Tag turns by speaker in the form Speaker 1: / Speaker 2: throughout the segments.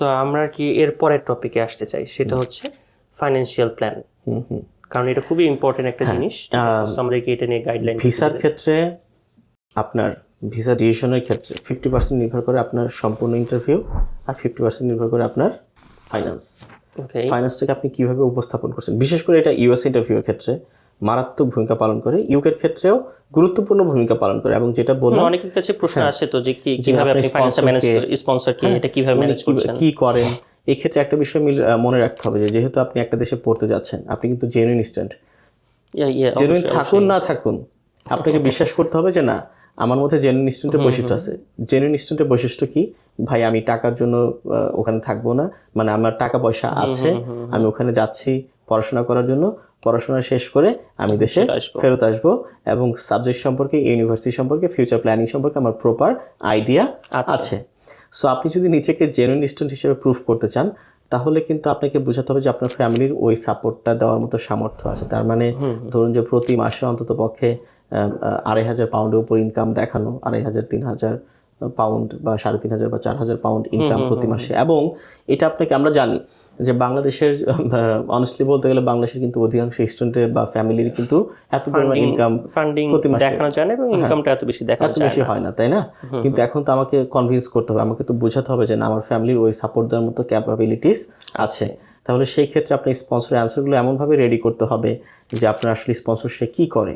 Speaker 1: তো আমরা কি এর পরের টপিকে আসতে চাই? সেটা হচ্ছে ফাইন্যান্সিয়াল প্ল্যান
Speaker 2: হুম হুম।
Speaker 1: কারণ এটা খুবই ইম্পর্টেন্ট একটা জিনিস। আমরা কি এটা নিয়ে গাইডলাইন
Speaker 2: ভিসার ক্ষেত্রে আপনার ভিসা ডিসিশনের ক্ষেত্রে ফিফটি পার্সেন্ট নির্ভর করে আপনার সম্পূর্ণ ইন্টারভিউ আর ফিফটি পার্সেন্ট নির্ভর করে আপনার ফাইন্যান্স
Speaker 1: ওকে
Speaker 2: ফাইন্যান্সটাকে আপনি কীভাবে উপস্থাপন করছেন? বিশেষ করে এটা ইউএস ইন্টারভিউর ক্ষেত্রে। মারাত্মক ভূমিকা পালন করে। ইউকের ক্ষেত্রেও গুরুত্বপূর্ণ ভূমিকা পালন করে এবং যেটা বললাম
Speaker 1: অনেকের কাছে প্রশ্ন আসে তো যে কি কীভাবে আপনি ফাইন্যান্সটা ম্যানেজ স্পন্সর কি এটা কীভাবে
Speaker 2: মানে
Speaker 1: ম্যানেজ করছেন?
Speaker 2: কি করেন? এই ক্ষেত্রে একটা বিষয় মনে রাখতে হবে যে যেহেতু আপনি একটা দেশে পড়তে যাচ্ছেন আপনি কিন্তু জেনুইন
Speaker 1: yeah,
Speaker 2: জেনুইন থাকুন না থাকুন আপনাকে বিশ্বাস করতে হবে যে না আমার মধ্যে জেনুইন স্টুডেন্টের বৈশিষ্ট্য আছে। জেনুইন স্টুডেন্টের বৈশিষ্ট্য কি? ভাই আমি টাকার জন্য ওখানে থাকব না। মানে আমার টাকা পয়সা আছে আমি ওখানে যাচ্ছি পড়াশোনা করার জন্য। পড়াশোনা শেষ করে আমি দেশে ফেরত আসব। এবং সাবজেক্ট সম্পর্কে ইউনিভার্সিটি সম্পর্কে ফিউচার প্ল্যানিং সম্পর্কে আমার প্রপার আইডিয়া আছে। সো আপনি যদি নিজেকে জেনুইন স্টুডেন্ট হিসেবে প্রুফ করতে চান তাহলে কিন্তু আপনাকে বোঝাতে হবে যে আপনার ফ্যামিলির ওই সাপোর্টটা দেওয়ার মতো সামর্থ্য আছে। তার মানে ধরুন যে প্রতি মাসে অন্তত পক্ষে আড়াই হাজার পাউন্ডের উপর ইনকাম দেখানো আড়াই হাজার তিন হাজার পাউন্ড বা সাড়ে তিন হাজার বা চার হাজার পাউন্ড ইনকাম প্রতি মাসে। এবং এটা আপনাকে আমরা জানি যে বাংলাদেশের অনেস্টলি বলতে গেলে বাংলাদেশের কিন্তু অধিকাংশ স্টুডেন্টের বা ফ্যামিলির কিন্তু এত পরিমাণ ইনকাম
Speaker 1: ফান্ডিং প্রতি মাসে। দেখানো যায় না এবং ইনকামটা এত বেশি দেখানো
Speaker 2: এত বেশি হয় না তাই না? কিন্তু এখন তো আমাকে কনভিন্স করতে হবে আমাকে তো বোঝাতে হবে যে না আমার ফ্যামিলির ওই সাপোর্ট দেওয়ার মতো ক্যাপাবিলিটিস আছে। তাহলে সেই ক্ষেত্রে আপনি স্পন্সর অ্যান্সারগুলো এমনভাবে রেডি করতে হবে যে আপনার আসলে স্পন্সর সে কী করে।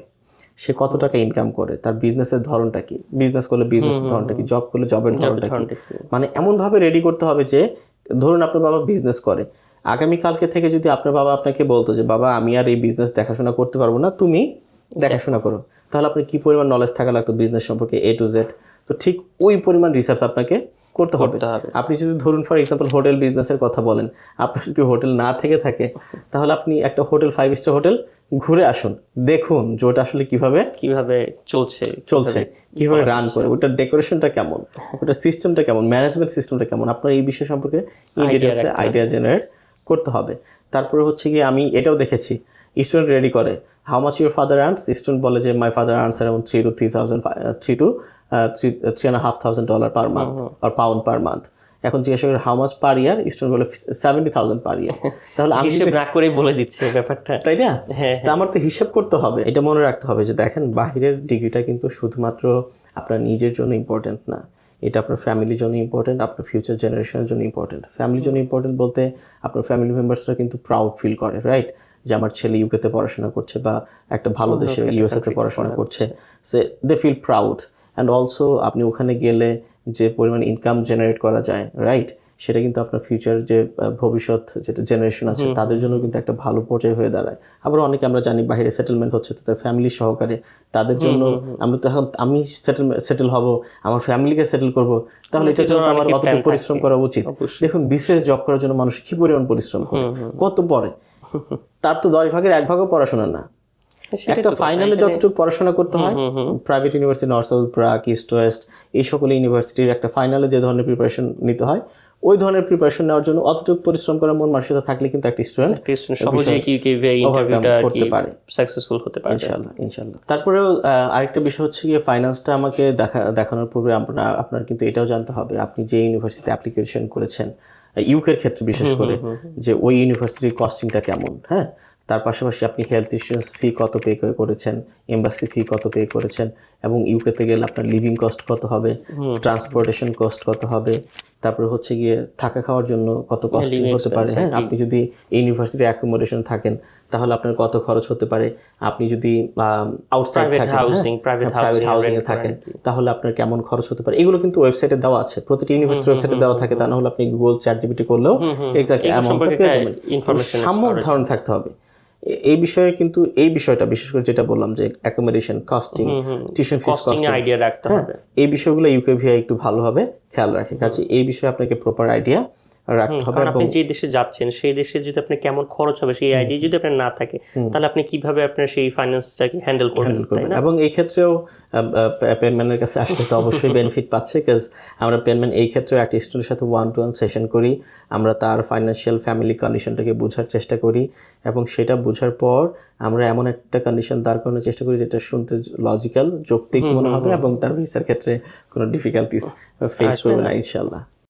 Speaker 2: সে কত টাকা ইনকাম করে? তার বিজনেসের ধরনটা কি? বিজনেস করলে বিজনেসের ধরনটা কি? জব করলে জবের ধরনটা কি? মানে এমনভাবে রেডি করতে হবে যে ধরুন আপনার বাবা বিজনেস করে। আগামীকালকে থেকে যদি আপনার বাবা আপনাকে বলতো যে বাবা আমি আর এই বিজনেস দেখাশোনা করতে পারব না তুমি দেখাশোনা করো। তাহলে আপনার কি পরিমাণ নলেজ থাকা লাগতো বিজনেস সম্পর্কে এ টু জেড তো ঠিক ওই পরিমাণ রিসার্চ আপনাকে করতে হবে। আপনি যদি ধরুন ফর এক্সাম্পল হোটেল বিজনেসের কথা বলেন আপনার যদি হোটেল না থেকে থাকে তাহলে আপনি একটা হোটেল ফাইভ স্টার হোটেল ঘুরে আসুন। দেখুন যে ওটা আসলে কীভাবে
Speaker 1: কীভাবে চলছে
Speaker 2: চলছে কীভাবে রান করে ওটার ডেকোরেশনটা কেমন ওটার সিস্টেমটা কেমন ম্যানেজমেন্ট সিস্টেমটা কেমন আপনার এই বিষয় সম্পর্কে আইডিয়া জেনারেট করতে হবে। তারপরে হচ্ছে কি আমি এটাও দেখেছি স্টুডেন্ট রেডি করে। How much your father earns student বলে যে my father earns around three two three thousand three two three three and half thousand dollar per month R pound per month এখন জিজ্ঞাসা করে how much per year student বলে seventy thousand per year তাহলে আমি
Speaker 1: হিসেব না করেই বলে দিচ্ছে ব্যাপারটা।
Speaker 2: তাই না? তা আমার তো হিসাব করতে হবে। এটা মনে রাখতে হবে যে দেখেন বাহিরের ডিগ্রিটা কিন্তু শুধুমাত্র আপনার নিজের জন্য ইম্পর্টেন্ট না। এটা আপনার ফ্যামিলির জন্য ইম্পর্টেন্ট আপনার ফিউচার জেনারেশনের জন্য ইম্পর্টেন্ট ফ্যামিলির জন্য ইম্পর্টেন্ট বলতে আপনার ফ্যামিলি মেম্বার্সরা কিন্তু প্রাউড ফিল করে রাইট যে আমার ছেলে ইউকেতে পড়াশোনা করছে বা একটা ভালো দেশে ইউএসএতে পড়াশোনা করছে। সে they feel proud and also আপনি ওখানে গেলে যে পরিমাণ ইনকাম জেনারেট করা যায় রাইট সেটা কিন্তু আপনার ফিউচার যে ভবিষ্যৎ যেটা জেনারেশন আছে তাদের জন্য কিন্তু একটা ভালো পর্যায়ে হয়ে দাঁড়ায়। আবার অনেকে আমরা জানি বাইরে সেটেলমেন্ট হচ্ছে তাদের ফ্যামিলি সহকারে তাদের জন্য আমরা তো এখন আমি সেটেল সেটেল হব আমার ফ্যামিলিকে সেটেল করব তাহলে এটার জন্য আমার অতটুকু পরিশ্রম করা উচিত। দেখুন বিশেষ জব করার জন্য মানুষ কি পরিমাণ পরিশ্রম করে? কত পরে তার তো দশ ভাগের এক ভাগও পড়াশোনা না। একটা ফাইনালে যতটুকু পড়াশোনা করতে হয় প্রাইভেট ইউনিভার্সিটি নর্থ সাউথ প্রাক ইস্ট ওয়েস্ট এই সকল ইউনিভার্সিটির একটা ফাইনালে যে ধরনের প্রিপারেশন নিতে হয় ওই ধরনের প্রিপারেশন নেওয়ার জন্য অতটুকু পরিশ্রম করার মন মানসিকতা থাকলে কিন্তু একটা স্টুডেন্ট
Speaker 1: সহজেই কি কি ইন্টারভিউটা
Speaker 2: করতে পারে।
Speaker 1: সাকসেসফুল হতে পারে
Speaker 2: ইনশাআল্লাহ ইনশাআল্লাহ। তারপরেও আরেকটা বিষয় হচ্ছে গিয়ে ফাইন্যান্সটা আমাকে দেখা দেখানোর পূর্বে আপনার আপনার কিন্তু এটাও জানতে হবে। আপনি যে ইউনিভার্সিটিতে অ্যাপ্লিকেশন করেছেন ইউকের ক্ষেত্রে বিশেষ করে যে ওই ইউনিভার্সিটির কস্টিংটা কেমন হ্যাঁ? তার পাশাপাশি আপনি হেলথ ইন্স্যুরেন্স ফি কত পে করেছেন এম্বাসি ফি কত পে করেছেন এবং ইউকেতে গেলে আপনার লিভিং কস্ট কত হবে ট্রান্সপোর্টেশন কস্ট কত হবে তারপরে হচ্ছে গিয়ে থাকা খাওয়ার জন্য কত কস্ট হতে পারে হ্যাঁ? আপনি যদি ইউনিভার্সিটি অ্যাকোমোডেশন থাকেন তাহলে আপনার কত খরচ হতে পারে? আপনি যদি আউটসাইড থাকেন প্রাইভেট হাউসিং এ থাকেন তাহলে আপনার কেমন খরচ হতে পারে? এগুলো কিন্তু ওয়েবসাইটে দেওয়া আছে প্রতিটি ইউনিভার্সিটি ওয়েবসাইটে দেওয়া থাকে তা না হলে আপনি গুগল চ্যাট জিপিটি করলেও এক্স্যাক্টলি অ্যামাউন্টটা পেয়ে যাবেন। সাম্যক ধারণা থাকতে হবে। এই বিষয়ে কিন্তু এই বিষয়টা বিশেষ করে যেটা বললাম যে accommodation costing tuition fees
Speaker 1: costing idea রাখতে
Speaker 2: হ্যাঁ
Speaker 1: হবে।
Speaker 2: এই বিষয়গুলো ইউকেভিআই একটু ভালোভাবে খেয়াল রাখে। কাছে এই বিষয়ে আপনাকে প্রপার আইডিয়া রাখতে হবে
Speaker 1: কারণ আপনি যে দেশে যাচ্ছেন সেই দেশে যদি আপনি কেমন খরচ হবে সেই আইডিয়া যদি আপনার না থাকে তাহলে আপনি কীভাবে আপনার সেই ফাইন্যান্সটাকে হ্যান্ডেল করবেন
Speaker 2: এবং এই ক্ষেত্রেও পেনম্যানের কাছে আসলে তো অবশ্যই বেনিফিট পাচ্ছে কাজ আমরা পেনম্যান এই ক্ষেত্রেও একটা স্টুডেন্টের সাথে ওয়ান টু ওয়ান সেশন করি। আমরা তার ফাইন্যান্সিয়াল ফ্যামিলি কন্ডিশনটাকে বোঝার চেষ্টা করি এবং সেটা বোঝার পর আমরা এমন একটা কন্ডিশন দাঁড় করানোর চেষ্টা করি যেটা শুনতে লজিক্যাল যৌক্তিক মনে হবে এবং তার ভিসার ক্ষেত্রে কোনো ডিফিকাল্টিস ফেস করবে না ইনশাল্লাহ